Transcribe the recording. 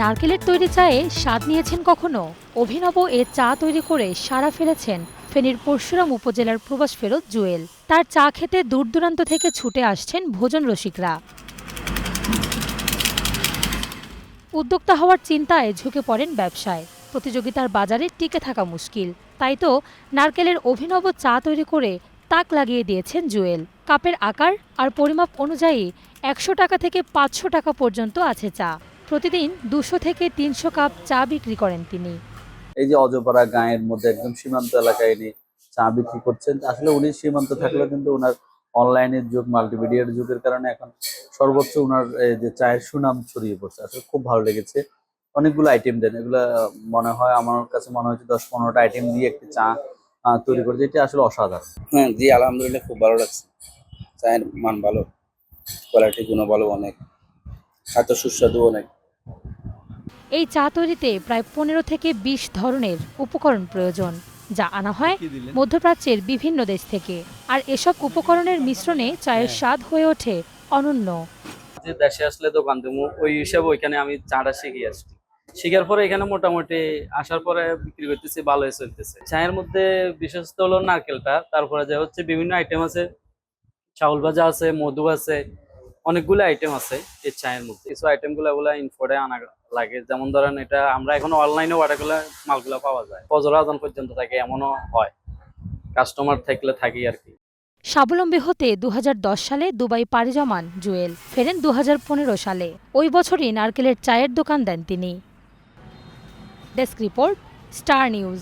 নারকেলের তৈরি চায়ে স্বাদ নিয়েছেন কখনো? অভিনব এ চা তৈরি করে সারা ফেলেছেন ফেনীর পরশুরাম উপজেলার প্রবাস ফেরত জুয়েল। তার চা খেতে দূর দূরান্ত থেকে ছুটে আসছেন ভোজন রসিকরা। উদ্যোক্তা হওয়ার চিন্তায় ঝুঁকে পড়েন ব্যবসায়। প্রতিযোগিতার বাজারে টিকে থাকা মুশকিল। তাই তো নারকেলের অভিনব চা তৈরি করে তাক লাগিয়ে দিয়েছেন জুয়েল। কাপের আকার আর পরিমাপ অনুযায়ী একশো টাকা থেকে পাঁচশো টাকা পর্যন্ত আছে চা। প্রতিদিন দুশো থেকে তিনশো কাপ চা বিক্রি করেন তিনি। এই যে অজপাড়া গাঁয়ের মধ্যে একদম সীমান্ত এলাকায় ইনি চা বিক্রি করছেন আসলে উনি সীমান্ত থাকলেও কিন্তু ওনার অনলাইনের যুগ মাল্টিমিডিয়ার যুগের কারণে এখন সর্বোচ্চ ওনার এই যে চায়ের সুনাম ছড়িয়ে পড়ছে। আসলে খুব ভালো লেগেছে। অনেকগুলো আইটেম দেন। এগুলো মনে হয় আমার কাছে মনে হচ্ছে দশ পনেরোটা আইটেম দিয়ে একটি চা আহ, তৈরি করেছে। এটা আসলে অসাধারণ। হ্যাঁ জি আলহামদুলিল্লাহ খুব ভালো লাগছে। চায়ের মান ভালো কোয়ালিটি গুণ ভালো অনেক এত সুস্বাদু অনেক। এই চা তৈরিতে প্রায় পনেরো থেকে বিশ ধরনের উপকরণ প্রয়োজন যা আনা হয় মধ্যপ্রাচ্যের বিভিন্ন দেশ থেকে। আর এসব উপকরণের মিশ্রণে চায়ের স্বাদ হয়ে ওঠে অনন্য। যে দেশে আসলে দোকান দেবো ওই হিসাবে ওইখানে আমি চাটা শিখে আসছি। শিখার পরে এখানে মোটামুটি আসার পরে বিক্রি করতেছি ভালোই চলতেছে। চায়ের মধ্যে বিশেষত হলো নারকেলটা তারপরে যে হচ্ছে বিভিন্ন আইটেম আছে চাউল ভাজা আছে মধু আছে অনেকগুলো আইটেম আছে এই চায়ের মধ্যে। কিছু আইটেমগুলো এগুলো ইনফোর্টে আনা লাগে। যেমন ধরেন এটা আমরা এখন অনলাইনে অর্ডার করলে মালগুলো পাওয়া যায়। ফজর আজান পর্যন্ত থাকে, এমনও হয়। কাস্টমার থাকলে থাকি আর কি। স্বাবলম্বী হতে দু হাজার দশ সালে দুবাই পাড়ি জমান জুয়েল। ফেরেন দু হাজার পনেরো সালে। ওই বছরই নারকেলের চায়ের দোকান দেন তিনি। Desk report, star news.